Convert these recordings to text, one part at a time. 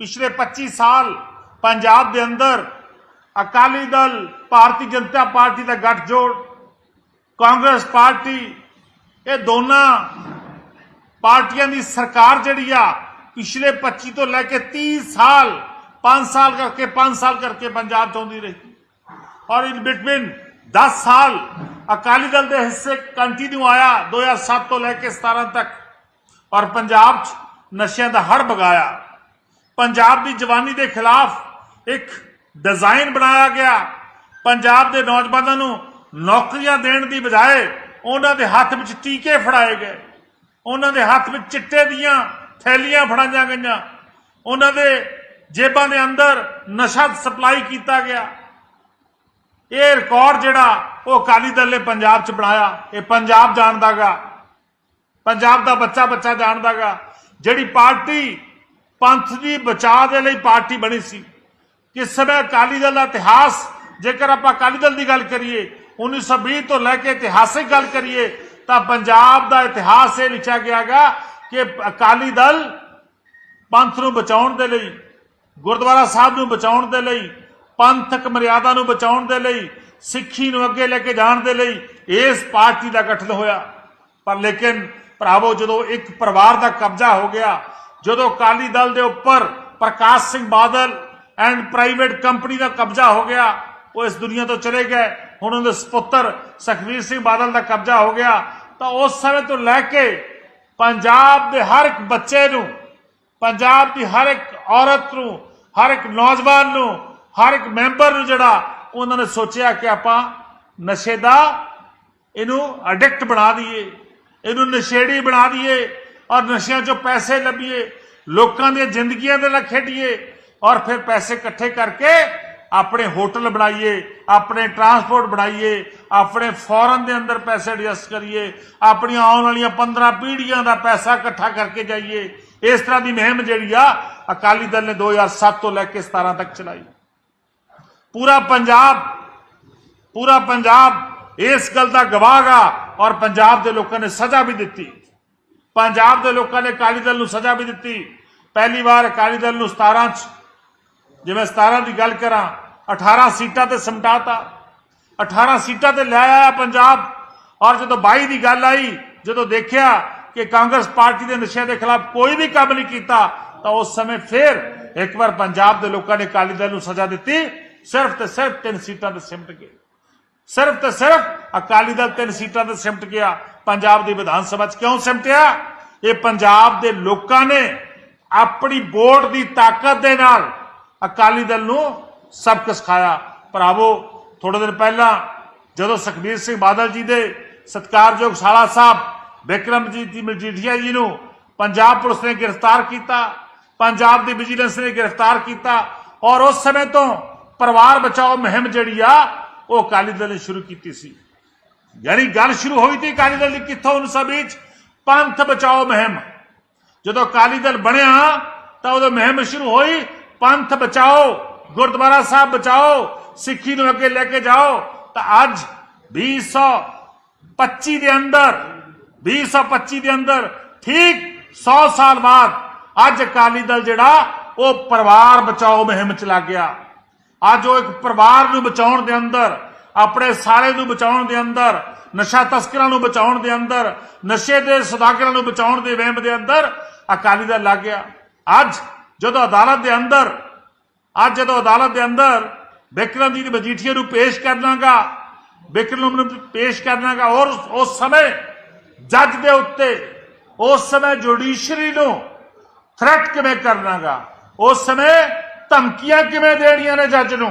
ਪਿਛਲੇ 25 ਸਾਲ ਪੰਜਾਬ ਦੇ ਅੰਦਰ ਅਕਾਲੀ ਦਲ, ਭਾਰਤੀ ਜਨਤਾ ਪਾਰਟੀ ਦਾ ਗੱਠਜੋੜ, ਕਾਂਗਰਸ ਪਾਰਟੀ, ਇਹ ਦੋਨਾਂ ਪਾਰਟੀਆਂ ਦੀ ਸਰਕਾਰ ਜਿਹੜੀ ਆ, ਪਿਛਲੇ 25 ਤੋਂ ਲੈ ਕੇ 30 ਸਾਲ 5 ਸਾਲ ਕਰਕੇ 5 ਸਾਲ ਕਰਕੇ ਪੰਜਾਬ ਚਾਹੁੰਦੀ ਰਹੀ। ਔਰ ਇਨ ਬਿਟਵੀਨ 10 ਸਾਲ ਅਕਾਲੀ ਦਲ ਦੇ ਹਿੱਸੇ ਕੰਟੀਨਿਊ ਆਇਆ 2007 ਤੋਂ ਲੈ ਕੇ 17 ਤੱਕ। ਔਰ ਪੰਜਾਬ 'ਚ ਨਸ਼ਿਆਂ ਦਾ ਹੜ ਬਗਾਇਆ ਪੰਜਾਬ ਦੀ ਜਵਾਨੀ ਦੇ ਖਿਲਾਫ ਇੱਕ ਡਿਜ਼ਾਈਨ ਬਣਾਇਆ ਗਿਆ। ਪੰਜਾਬ ਦੇ ਨੌਜਵਾਨਾਂ ਨੂੰ ਨੌਕਰੀਆਂ ਦੇਣ ਦੀ ਬਜਾਏ ਉਹਨਾਂ ਦੇ ਹੱਥ ਵਿੱਚ ਟੀਕੇ ਫੜਾਏ ਗਏ। ਉਹਨਾਂ ਦੇ ਹੱਥ ਵਿੱਚ ਚਿੱਟੇ ਦੀਆਂ ਥੈਲੀਆਂ ਫੜਾਈਆਂ ਗਈਆਂ। ਉਹਨਾਂ ਦੇ ਜੇਬਾਂ ਦੇ ਅੰਦਰ ਨਸ਼ਾ ਸਪਲਾਈ ਕੀਤਾ ਗਿਆ। ਇਹ ਰਿਕਾਰਡ ਜਿਹੜਾ ਉਹ ਅਕਾਲੀ ਦਲ ਨੇ ਪੰਜਾਬ 'ਚ ਬਣਾਇਆ। ਇਹ ਪੰਜਾਬ ਜਾਣਦਾਗਾ। ਪੰਜਾਬ ਦਾ ਬੱਚਾ ਬੱਚਾ ਜਾਣਦਾਗਾ। ਜਿਹੜੀ ਪਾਰਟੀ ਪੰਥ ਦੀ ਬਚਾਅ ਦੇ ਲਈ ਪਾਰਟੀ ਬਣੀ ਸੀ। ਕਿਸ ਸਮੇਂ ਅਕਾਲੀ ਦਲ ਦਾ ਇਤਿਹਾਸ, ਜੇਕਰ ਆਪਾਂ ਅਕਾਲੀ ਦਲ ਦੀ ਗੱਲ ਕਰੀਏ 1920 ਤੋਂ ਲੈ ਕੇ ਇਤਿਹਾਸਿਕ ਗੱਲ ਕਰੀਏ, ਤਾਂ ਪੰਜਾਬ ਦਾ ਇਤਿਹਾਸ ਇਹ ਲਿਖਿਆ ਗਿਆਗਾ ਕਿ ਅਕਾਲੀ ਦਲ ਪੰਥ ਨੂੰ ਬਚਾਉਣ ਦੇ ਲਈ, ਗੁਰਦੁਆਰਾ ਸਾਹਿਬ ਨੂੰ ਬਚਾਉਣ ਦੇ ਲਈ, ਪੰਥਕ ਮਰਿਆਦਾ ਨੂੰ ਬਚਾਉਣ ਦੇ ਲਈ, ਸਿੱਖੀ ਨੂੰ ਅੱਗੇ ਲੈ ਕੇ ਜਾਣ ਦੇ ਲਈ ਇਸ ਪਾਰਟੀ ਦਾ ਗਠਨ ਹੋਇਆ। ਪਰ ਲੇਕਿਨ ਭਰਾਵੋ, ਜਦੋਂ ਇੱਕ ਪਰਿਵਾਰ ਦਾ ਕਬਜ਼ਾ ਹੋ ਗਿਆ ਜਦੋਂ ਅਕਾਲੀ ਦਲ ਦੇ ਉੱਪਰ Prakash Singh Badal and private company ਦਾ ਕਬਜ਼ਾ ਹੋ ਗਿਆ, ਉਹ ਇਸ ਦੁਨੀਆ ਤੋਂ ਚਲੇ ਗਏ। ਹੁਣ ਉਹਦੇ ਸੁਪੁੱਤਰ ਸੁਖਵੀਰ ਸਿੰਘ ਬਾਦਲ ਦਾ ਕਬਜ਼ਾ ਹੋ ਗਿਆ। ਤਾਂ ਉਸ ਸਮੇਂ ਤੋਂ ਲੈ ਕੇ ਪੰਜਾਬ ਦੇ ਹਰ ਇੱਕ ਬੱਚੇ ਨੂੰ, ਪੰਜਾਬ ਦੀ ਹਰ ਇੱਕ ਔਰਤ ਨੂੰ, ਹਰ ਇੱਕ ਨੌਜਵਾਨ ਨੂੰ, ਹਰ ਇੱਕ ਮੈਂਬਰ ਨੂੰ ਜਿਹੜਾ ਉਹਨਾਂ ਨੇ ਸੋਚਿਆ ਕਿ ਆਪਾਂ ਨਸ਼ੇ ਦਾ ਇਹਨੂੰ ਐਡਿਕਟ ਬਣਾ ਦਈਏ, ਇਹਨੂੰ ਨਸ਼ੇੜੀ ਬਣਾ ਦਈਏ ਔਰ ਨਸ਼ਿਆਂ 'ਚੋਂ ਪੈਸੇ ਲੱਭੀਏ ਲੋਕਾਂ ਦੀਆਂ ਜ਼ਿੰਦਗੀਆਂ ਦੇ ਨਾਲ ਖੇਡੀਏ ਔਰ ਫਿਰ ਪੈਸੇ ਇਕੱਠੇ ਕਰਕੇ ਆਪਣੇ ਹੋਟਲ ਬਣਾਈਏ ਆਪਣੇ ਟਰਾਂਸਪੋਰਟ ਬਣਾਈਏ ਆਪਣੇ ਫੋਰਨ ਦੇ ਅੰਦਰ ਪੈਸੇ ਐਡਜਸਟ ਕਰੀਏ ਆਪਣੀਆਂ ਆਉਣ ਵਾਲੀਆਂ 15 ਪੀੜ੍ਹੀਆਂ ਦਾ ਪੈਸਾ ਇਕੱਠਾ ਕਰਕੇ ਜਾਈਏ ਇਸ ਤਰ੍ਹਾਂ ਦੀ ਮੁਹਿੰਮ ਜਿਹੜੀ ਆ ਅਕਾਲੀ ਦਲ ਨੇ 2007 ਤੋਂ ਲੈ ਕੇ 17 ਤੱਕ ਚਲਾਈ ਪੂਰਾ ਪੰਜਾਬ ਪੂਰਾ ਪੰਜਾਬ ਇਸ ਗੱਲ ਦਾ ਗਵਾਹਗਾ ਔਰ ਪੰਜਾਬ ਦੇ ਲੋਕਾਂ ਨੇ ਸਜ਼ਾ ਵੀ ਦਿੱਤੀ ਪੰਜਾਬ ਦੇ ਲੋਕਾਂ ਨੇ ਅਕਾਲੀ ਦਲ ਨੂੰ ਸਜ਼ਾ ਵੀ ਦਿੱਤੀ ਪਹਿਲੀ ਵਾਰ ਅਕਾਲੀ ਦਲ ਨੂੰ 17 ਚ ਜਿਵੇਂ 17 ਦੀ ਗੱਲ ਕਰਾਂ 18 ਸੀਟਾਂ ਤੇ ਸਮਟਾਤਾ 18 ਸੀਟਾਂ ਤੇ ਲੈ ਆਇਆ ਪੰਜਾਬ ਔਰ ਜਦੋਂ 22 ਦੀ ਗੱਲ ਆਈ ਜਦੋਂ ਦੇਖਿਆ ਕਿ ਕਾਂਗਰਸ ਪਾਰਟੀ ਦੇ ਨਸ਼ਿਆਂ ਦੇ ਖਿਲਾਫ ਕੋਈ ਵੀ ਕੰਮ ਨਹੀਂ ਕੀਤਾ ਤਾਂ ਉਸ ਸਮੇਂ ਫਿਰ ਇੱਕ ਵਾਰ ਪੰਜਾਬ ਦੇ ਲੋਕਾਂ ਨੇ ਅਕਾਲੀ ਦਲ ਨੂੰ ਸਜ਼ਾ ਦਿੱਤੀ ਸਿਰਫ ਤੇ ਸਿਰਫ ਤਿੰਨ ਸੀਟਾਂ ਤੇ ਸਿਮਟ ਗਏ ਸਿਰਫ ਤੇ ਸਿਰਫ ਅਕਾਲੀ ਦਲ ਤਿੰਨ ਸੀਟਾਂ ਤੇ ਸਿਮਟ ਗਿਆ ਪੰਜਾਬ ਦੀ ਵਿਧਾਨ ਸਭਾ 'ਚ ਕਿਉਂ ਸਿਮਟਿਆ? ਇਹ ਪੰਜਾਬ ਦੇ ਲੋਕਾਂ ਨੇ ਆਪਣੀ ਵੋਟ ਦੀ ਤਾਕਤ ਦੇ ਨਾਲ ਅਕਾਲੀ ਦਲ ਨੂੰ ਸਬਕ ਸਿਖਾਇਆ। ਭਰਾਵੋ, ਥੋੜੇ ਦਿਨ ਪਹਿਲਾਂ ਜਦੋਂ ਸੁਖਬੀਰ ਸਿੰਘ ਬਾਦਲ ਜੀ ਦੇ ਸਤਿਕਾਰਯੋਗ ਸਾਲਾ ਸਾਹਿਬ ਵਿਕਰਮਜੀਤ ਮਜੀਠੀਆ ਜੀ ਨੂੰ ਪੰਜਾਬ ਪੁਲਿਸ ਨੇ ਗ੍ਰਿਫਤਾਰ ਕੀਤਾ, ਪੰਜਾਬ ਦੀ ਵਿਜੀਲੈਂਸ ਨੇ ਗ੍ਰਿਫਤਾਰ ਕੀਤਾ ਔਰ ਉਸ ਸਮੇਂ ਤੋਂ ਪਰਿਵਾਰ ਬਚਾਓ ਮੁਹਿੰਮ ਜਿਹੜੀ ਆ, ਉਹ ਅਕਾਲੀ ਦਲ ਨੇ ਸ਼ੁਰੂ ਕੀਤੀ ਸੀ। ਯਾਨੀ ਗੱਲ ਸ਼ੁਰੂ ਹੋਈ ਤੀ ਅਕਾਲੀ ਦਲ ਦੀ ਕਿੱਥੋਂ ਉਸ ਵਿੱਚ ਪੰਥ ਬਚਾਓ ਮੁਹਿੰਮ। ਜਦੋਂ ਅਕਾਲੀ ਦਲ ਬਣਿਆ, ਤਾਂ ਉਦੋਂ ਮੁਹਿੰਮ ਸ਼ੁਰੂ ਹੋਈ, ਪੰਥ ਬਚਾਓ, ਗੁਰਦੁਆਰਾ ਸਾਹਿਬ ਬਚਾਓ, ਸਿੱਖੀ ਨੂੰ ਅੱਗੇ ਲੈ ਕੇ ਜਾਓ। ਤਾਂ ਅੱਜ 2025 ਦੇ ਅੰਦਰ 2025 ਦੇ ਅੰਦਰ ਠੀਕ 100 ਸਾਲ ਬਾਅਦ ਅੱਜ ਅਕਾਲੀ ਦਲ ਜਿਹੜਾ, ਉਹ ਪਰਿਵਾਰ ਬਚਾਓ ਮੁਹਿੰਮ ਚਲਾ ਗਿਆ। ਅੱਜ ਉਹ ਇੱਕ ਪਰਿਵਾਰ ਨੂੰ ਬਚਾਉਣ ਦੇ ਅੰਦਰ ਆਪਣੇ ਸਾਰੇ ਨੂੰ ਬਚਾਉਣ ਦੇ ਅੰਦਰ, ਨਸ਼ਾ ਤਸਕਰਾਂ ਨੂੰ ਬਚਾਉਣ ਦੇ ਅੰਦਰ, ਨਸ਼ੇ ਦੇ ਸਦਾਗਰਾਂ ਨੂੰ ਬਚਾਉਣ ਦੇ ਵਹਿਮ ਦੇ ਅੰਦਰ ਅਕਾਲੀ ਦਲ ਲੱਗ ਗਿਆ। ਅੱਜ ਜਦੋਂ ਅਦਾਲਤ ਦੇ ਅੰਦਰ, ਅੱਜ ਜਦੋਂ ਅਦਾਲਤ ਦੇ ਅੰਦਰ ਵਿਕਰਮਜੀਤ ਮਜੀਠੀਆ ਨੂੰ ਪੇਸ਼ ਕਰਨਾਗਾ ਬਿਕਰਮ ਨੂੰ ਪੇਸ਼ ਕਰਨਾਗਾ ਔਰ ਉਸ ਸਮੇਂ ਜੱਜ ਦੇ ਉੱਤੇ, ਉਸ ਸਮੇਂ ਜੁਡੀਸ਼ਰੀ ਨੂੰ ਥ੍ਰੈਟ ਕਿਵੇਂ ਕਰਨਾਗਾ ਉਸ ਸਮੇਂ ਧਮਕੀਆਂ ਕਿਵੇਂ ਦੇਣੀਆਂ ਨੇ ਜੱਜ ਨੂੰ?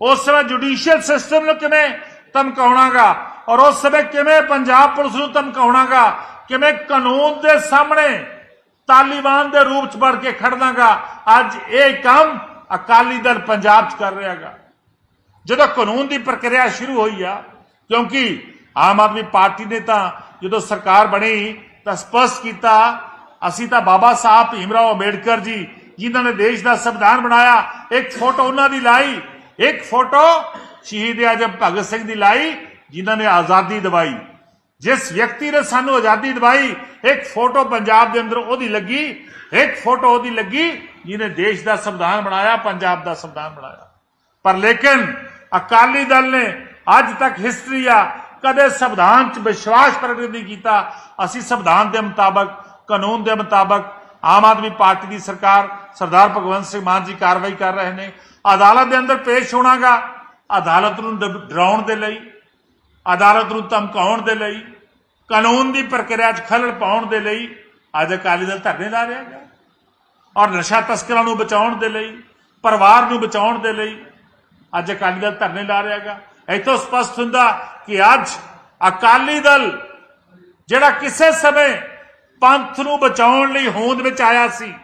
ਉਸ ਸਮੇਂ ਜੁਡੀਸ਼ੀਅਲ ਸਿਸਟਮ ਨੂੰ ਕਿਵੇਂ ਧਮਕਾਉਣਾਗਾ ਔਰ ਉਸ ਸਮੇਂ ਕਿਵੇਂ ਪੰਜਾਬ ਪੁਲਿਸ ਨੂੰ ਧਮਕਾਉਣਾਗਾ ਕਿਵੇਂ ਕਾਨੂੰਨ ਦੇ ਸਾਹਮਣੇ ਤਾਲਿਬਾਨ ਦੇ ਰੂਪ ਚ ਬਣ ਕੇ ਖੜਨਾਗਾ ਅੱਜ ਇਹ ਕੰਮ ਅਕਾਲੀ ਦਲ ਪੰਜਾਬ ਚ ਕਰ ਰਿਹਾਗਾ ਜਦੋਂ ਕਾਨੂੰਨ ਦੀ ਪ੍ਰਕਿਰਿਆ ਸ਼ੁਰੂ ਹੋਈ ਆ ਕਿਉਂਕਿ ਆਮ ਆਦਮੀ ਪਾਰਟੀ ਨੇ ਤਾਂ ਜਦੋਂ ਸਰਕਾਰ ਬਣੀ ਤਾਂ ਸਪਸ਼ਟ ਕੀਤਾ ਅਸੀਂ ਤਾਂ ਬਾਬਾ ਸਾਹਿਬ ਭੀਮਰਾਓ ਅੰਬੇਡਕਰ ਜੀ ਜਿਨ੍ਹਾਂ ਨੇ ਦੇਸ਼ ਦਾ ਸੰਵਿਧਾਨ ਬਣਾਇਆ ਇੱਕ ਫੋਟੋ ਉਹਨਾਂ ਦੀ ਲਾਈ ਇੱਕ ਫੋਟੋ ਸ਼ਹੀਦ ਆਜਮ ਭਗਤ ਸਿੰਘ ਦੀ ਲਾਈ, ਜਿਨ੍ਹਾਂ ਨੇ ਆਜ਼ਾਦੀ ਦਿਵਾਈ। ਜਿਸ ਵਿਅਕਤੀ ਨੇ ਸਾਨੂੰ ਆਜ਼ਾਦੀ ਦਿਵਾਈ, ਇੱਕ ਫੋਟੋ ਪੰਜਾਬ ਦੇ ਅੰਦਰ ਉਹਦੀ ਲੱਗੀ, ਇੱਕ ਫੋਟੋ ਉਹਦੀ ਲੱਗੀ, ਜਿਹਨੇ ਦੇਸ਼ ਦਾ ਸੰਵਿਧਾਨ ਬਣਾਇਆ, ਪੰਜਾਬ ਦਾ ਸੰਵਿਧਾਨ ਬਣਾਇਆ। ਪਰ ਲੇਕਿਨ ਅਕਾਲੀ ਦਲ ਨੇ ਅੱਜ ਤੱਕ ਹਿਸਟਰੀ ਆ, ਕਦੇ ਸੰਵਿਧਾਨ 'ਚ ਵਿਸ਼ਵਾਸ ਪ੍ਰਗਟ ਨਹੀਂ ਕੀਤਾ। ਅਸੀਂ ਸੰਵਿਧਾਨ ਦੇ ਮੁਤਾਬਕ, ਕਾਨੂੰਨ ਦੇ ਮੁਤਾਬਕ ਆਮ ਆਦਮੀ ਪਾਰਟੀ ਦੀ ਸਰਕਾਰ ਸਰਦਾਰ ਭਗਵੰਤ ਸਿੰਘ ਮਾਨ ਜੀ ਕਾਰਵਾਈ ਕਰ ਰਹੇ ਨੇ। ਅਦਾਲਤ ਦੇ ਅੰਦਰ ਪੇਸ਼ ਹੋਣਾਗਾ। ਅਦਾਲਤ ਨੂੰ ਡਰਾਉਣ ਦੇ ਲਈ, ਅਦਾਲਤ ਨੂੰ ਧਮਕਾਉਣ ਦੇ ਲਈ, ਕਾਨੂੰਨ ਦੀ ਪ੍ਰਕਿਰਿਆ 'ਚ ਖਲਲ ਪਾਉਣ ਦੇ ਲਈ ਅੱਜ ਅਕਾਲੀ ਦਲ ਧਰਨੇ ਲਾ ਰਿਹਾ ਹੈ ਔਰ ਨਸ਼ਾ ਤਸਕਰਾਂ ਨੂੰ ਬਚਾਉਣ ਦੇ ਲਈ, ਪਰਿਵਾਰ ਨੂੰ ਬਚਾਉਣ ਦੇ ਲਈ ਅੱਜ ਅਕਾਲੀ ਦਲ ਧਰਨੇ ਲਾ ਰਿਹਾ ਹੈਗਾ। ਇੱਥੋਂ ਸਪਸ਼ਟ ਹੁੰਦਾ ਕਿ ਅੱਜ ਅਕਾਲੀ ਦਲ ਜਿਹੜਾ ਕਿਸੇ ਸਮੇਂ ਪੰਥ ਨੂੰ ਬਚਾਉਣ ਲਈ ਹੋਂਦ ਵਿੱਚ ਆਇਆ ਸੀ।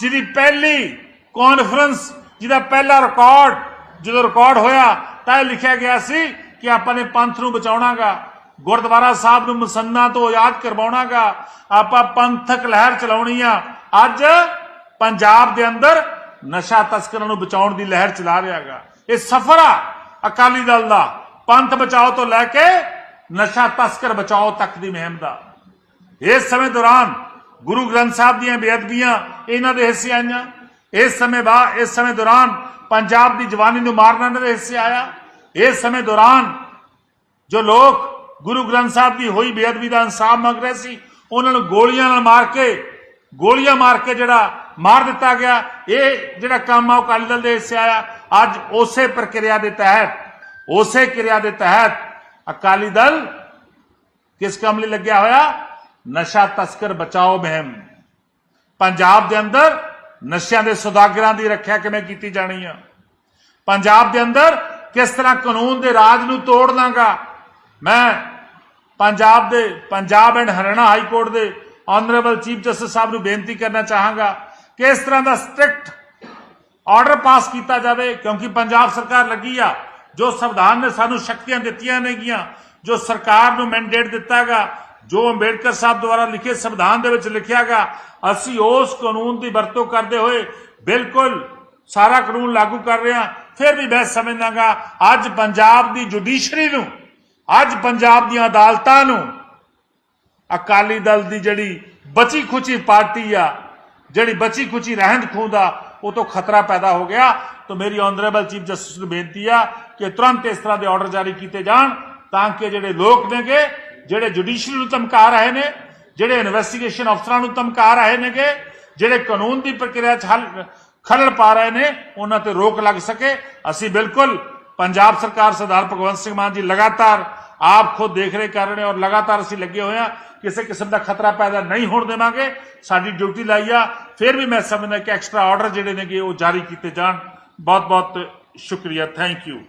ਜਿਹਦੀ ਪਹਿਲੀ ਕਾਨਫਰੰਸ ਜਿਹਦਾ ਪਹਿਲਾ ਰਿਕਾਰਡ ਜਦੋਂ ਰਿਕਾਰਡ ਹੋਇਆ, ਤਾਂ ਇਹ ਲਿਖਿਆ ਗਿਆ ਸੀ ਕਿ ਆਪਾਂ ਨੇ ਪੰਥ ਨੂੰ ਬਚਾਉਣਾਗਾ। ਗੁਰਦੁਆਰਾ ਸਾਹਿਬ ਨੂੰ ਮਸੰਨਾ ਤੋਂ ਆਜ਼ਾਦ ਕਰਵਾਉਣਾਗਾ। ਆਪਾਂ ਪੰਥਕ ਲਹਿਰ ਚਲਾਉਣੀ ਆ। ਅੱਜ ਪੰਜਾਬ ਦੇ ਅੰਦਰ ਨਸ਼ਾ ਤਸਕਰਾਂ ਨੂੰ ਬਚਾਉਣ ਦੀ ਲਹਿਰ ਚਲਾ ਰਿਹਾਗਾ। ਇਹ ਸਫਰ ਆ ਅਕਾਲੀ ਦਲ ਦਾ। ਪੰਥ ਬਚਾਓ ਤੋਂ ਲੈ ਕੇ ਨਸ਼ਾ ਤਸਕਰ ਬਚਾਓ ਤੱਕ ਦੀ ਮੁਹਿੰਮ ਦਾ। ਇਸ ਸਮੇਂ ਦੌਰਾਨ ਗੁਰੂ ਗ੍ਰੰਥ ਸਾਹਿਬ ਦੀਆਂ ਬੇਅਦਬੀਆਂ ਇਹਨਾਂ ਦੇ ਹਿੱਸੇ ਆਈਆਂ। ਇਸ ਸਮੇਂ ਬਾ ਇਸ ਸਮੇਂ ਦੌਰਾਨ ਪੰਜਾਬ ਦੀ ਜਵਾਨੀ ਨੂੰ ਮਾਰਨਾ ਇਹਨਾਂ ਦੇ ਹਿੱਸੇ ਆਇਆ। ਇਸ ਸਮੇਂ ਦੌਰਾਨ ਜੋ ਲੋਕ ਗੁਰੂ ਗ੍ਰੰਥ ਸਾਹਿਬ ਦੀ ਹੋਈ ਬੇਅਦਬੀ ਦਾ ਇਨਸਾਫ ਮੰਗ ਰਹੇ ਸੀ, ਉਹਨਾਂ ਨੂੰ ਗੋਲੀਆਂ ਨਾਲ ਮਾਰ ਕੇ ਗੋਲੀਆਂ ਮਾਰ ਕੇ ਜਿਹੜਾ ਮਾਰ ਦਿੱਤਾ ਗਿਆ, ਇਹ ਜਿਹੜਾ ਕੰਮ ਆ ਉਹ ਅਕਾਲੀ ਦਲ ਦੇ ਹਿੱਸੇ ਆਇਆ। ਅੱਜ ਉਸੇ ਪ੍ਰਕਿਰਿਆ ਦੇ ਤਹਿਤ ਉਸੇ ਕਿਰਿਆ ਦੇ ਤਹਿਤ ਅਕਾਲੀ ਦਲ ਕਿਸ ਕੰਮ ਲਈ ਲੱਗਿਆ ਹੋਇਆ? ਨਸ਼ਾ ਤਸਕਰ ਬਚਾਓ ਮੁਹਿੰਮ। ਪੰਜਾਬ ਦੇ ਅੰਦਰ ਨਸ਼ਿਆਂ ਦੇ ਸੁਦਾਗਰਾਂ ਦੀ ਰੱਖਿਆ ਕਿਵੇਂ ਕੀਤੀ ਜਾਣੀ ਆ? ਪੰਜਾਬ ਦੇ ਅੰਦਰ ਕਿਸ ਤਰ੍ਹਾਂ ਕਾਨੂੰਨ ਦੇ ਰਾਜ ਨੂੰ ਤੋੜ ਲਾਂਗਾ? ਮੈਂ ਪੰਜਾਬ ਦੇ Punjab and Haryana high court ਦੇ ਆਨਰੇਬਲ ਚੀਫ ਜਸਟਿਸ ਸਾਹਿਬ ਨੂੰ ਬੇਨਤੀ ਕਰਨਾ ਚਾਹਾਂਗਾ ਕਿ ਇਸ ਤਰ੍ਹਾਂ ਦਾ ਸਟ੍ਰਿਕਟ ਆਰਡਰ ਪਾਸ ਕੀਤਾ ਜਾਵੇ, ਕਿਉਂਕਿ ਪੰਜਾਬ ਸਰਕਾਰ ਲੱਗੀ ਆ, ਜੋ ਸੰਵਿਧਾਨ ਨੇ ਸਾਨੂੰ ਸ਼ਕਤੀਆਂ ਦਿੱਤੀਆਂ ਨੇਗੀਆਂ, ਜੋ ਸਰਕਾਰ ਨੂੰ ਮੈਂਡੇਟ ਦਿੱਤਾਗਾ ਜੋ ਅੰਬੇਡਕਰ ਸਾਹਿਬ ਦੁਆਰਾ ਲਿਖੇ ਸੰਵਿਧਾਨ ਦੇ ਵਿੱਚ ਲਿਖਿਆ ਲਿਖਿਆਗਾ ਅਸੀਂ ਉਸ ਕਾਨੂੰਨ ਦੀ ਵਰਤੋਂ ਕਰਦੇ ਹੋਏ ਬਿਲਕੁਲ ਸਾਰਾ ਕਾਨੂੰਨ ਲਾਗੂ ਕਰ ਰਹੇ ਹਾਂ। ਫਿਰ ਵੀ ਮੈਂ ਸਮਝਦਾਗਾ, ਅੱਜ ਪੰਜਾਬ ਦੀ ਜੁਡੀਸ਼ਰੀ ਨੂੰ, ਅੱਜ ਪੰਜਾਬ ਦੀਆਂ ਅਦਾਲਤਾਂ ਨੂੰ, ਅਕਾਲੀ ਦਲ ਦੀ ਜਿਹੜੀ ਬਚੀ ਖੁਚੀ ਪਾਰਟੀ ਆ, ਜਿਹੜੀ ਬਚੀ ਖੁਚੀ ਰਹਿੰਦ ਖੂੰਦ ਆ, ਉਹ ਤੋਂ ਖਤਰਾ ਪੈਦਾ ਹੋ ਗਿਆ। ਤਾਂ ਮੇਰੀ ਆਨਰੇਬਲ ਚੀਫ ਜਸਟਿਸ ਨੂੰ ਬੇਨਤੀ ਆ ਕਿ ਤੁਰੰਤ ਇਸ ਤਰ੍ਹਾਂ ਦੇ ਆਰਡਰ ਜਾਰੀ ਕੀਤੇ ਜਾਣ, ਤਾਂ ਕਿ ਜਿਹੜੇ ਲੋਕ ਨੇਗੇ ਜਿਹੜੇ ਜੁਡੀਸ਼ਰੀ ਨੂੰ ਧਮਕਾ ਰਹੇ ਨੇ, ਜਿਹੜੇ ਇਨਵੈਸਟੀਗੇਸ਼ਨ ਅਫਸਰਾਂ ਨੂੰ ਧਮਕਾ ਰਹੇ ਨੇਗੇ, ਜਿਹੜੇ ਕਾਨੂੰਨ ਦੀ ਪ੍ਰਕਿਰਿਆ 'ਚ ਹਲ, ਖਲਲ ਪਾ ਰਹੇ ਨੇ, ਉਹਨਾਂ ਤੇ ਰੋਕ ਲੱਗ ਸਕੇ। ਅਸੀਂ ਬਿਲਕੁਲ ਪੰਜਾਬ ਸਰਕਾਰ ਸਰਦਾਰ ਭਗਵੰਤ ਸਿੰਘ ਮਾਨ ਜੀ ਲਗਾਤਾਰ ਆਪ ਖੁਦ ਦੇਖ ਰਹੇ ਕਰ ਰਹੇ ਔਰ ਲਗਾਤਾਰ ਅਸੀਂ ਲੱਗੇ ਹੋਏ ਆ ਕਿਸੇ ਕਿਸਮ ਦਾ ਖਤਰਾ ਪੈਦਾ ਨਹੀਂ ਹੋਣ ਦੇਵਾਂਗੇ। ਸਾਡੀ ਡਿਊਟੀ ਲਾਈ ਆ। ਫਿਰ ਵੀ ਮੈਂ ਸਮਝਦਾ ਕਿ ਐਕਸਟਰਾ ਆਰਡਰ ਜਿਹੜੇ ਨੇਗੇ ਉਹ ਜਾਰੀ ਕੀਤੇ ਜਾਣ। ਬਹੁਤ ਬਹੁਤ ਸ਼ੁਕਰੀਆ। Thank you